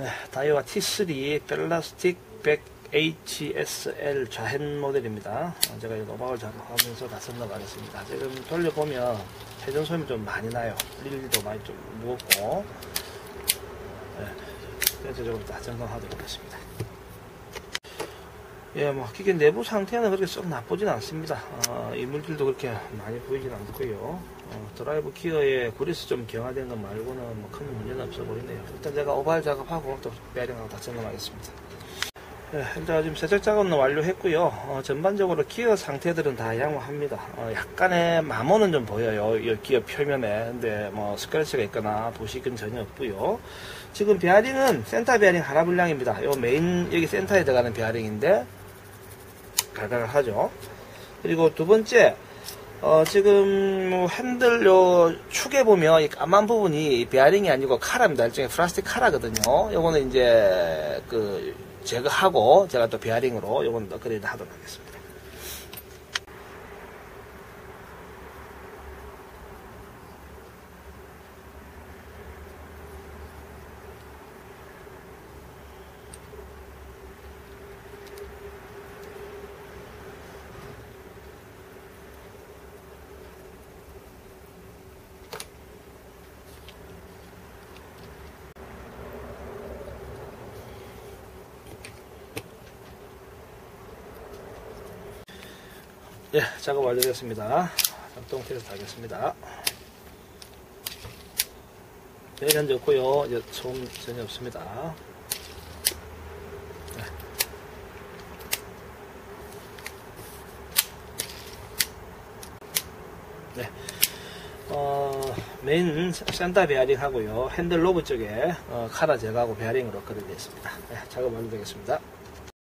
네, 다이와 T3 플라스틱 100 HSL 좌행 모델입니다. 어, 제가 이 노박을 작업하면서 다 선택하겠습니다. 지금 돌려보면 회전 소음이 좀 많이 나요. 릴도 많이 좀 무겁고 네, 전체적으로 다 점검하도록 하겠습니다. 예, 뭐 기계 내부 상태는 그렇게 썩 나쁘진 않습니다. 어, 이물질도 그렇게 많이 보이진 않고요. 어, 드라이브 기어에 구리스 좀 경화된 것 말고는 뭐 큰 문제는 없어 보이네요. 일단 제가 오발 작업하고 또 베링하고 다 점검하겠습니다. 예, 일단 지금 세척 작업은 완료했고요. 어, 전반적으로 기어 상태들은 다 양호합니다. 어, 약간의 마모는 좀 보여요. 이 기어 표면에. 근데 뭐 스크래치가 있거나 부식은 전혀 없고요. 지금 베어링은 센터 베어링 하나 분량입니다. 요 메인 여기 센터에 들어가는 베어링인데 갈갈 하죠. 그리고 두 번째, 어, 지금 뭐 핸들 요 축에 보면 이 까만 부분이 베어링이 아니고 카라입니다. 일종의 플라스틱 카라거든요. 요거는 이제 그 제거하고 제가 또 베어링으로 요거는 업그레이드 하도록 하겠습니다. 예, 작업 테스트 하겠습니다. 네, 현재 없고요. 이제 소음 전혀 없습니다. 네. 네. 어, 메인 센터 베어링 하고요. 핸들 로브 쪽에 어, 카라 제거하고 베어링으로 업그레이드 했습니다. 네, 작업 완료되겠습니다.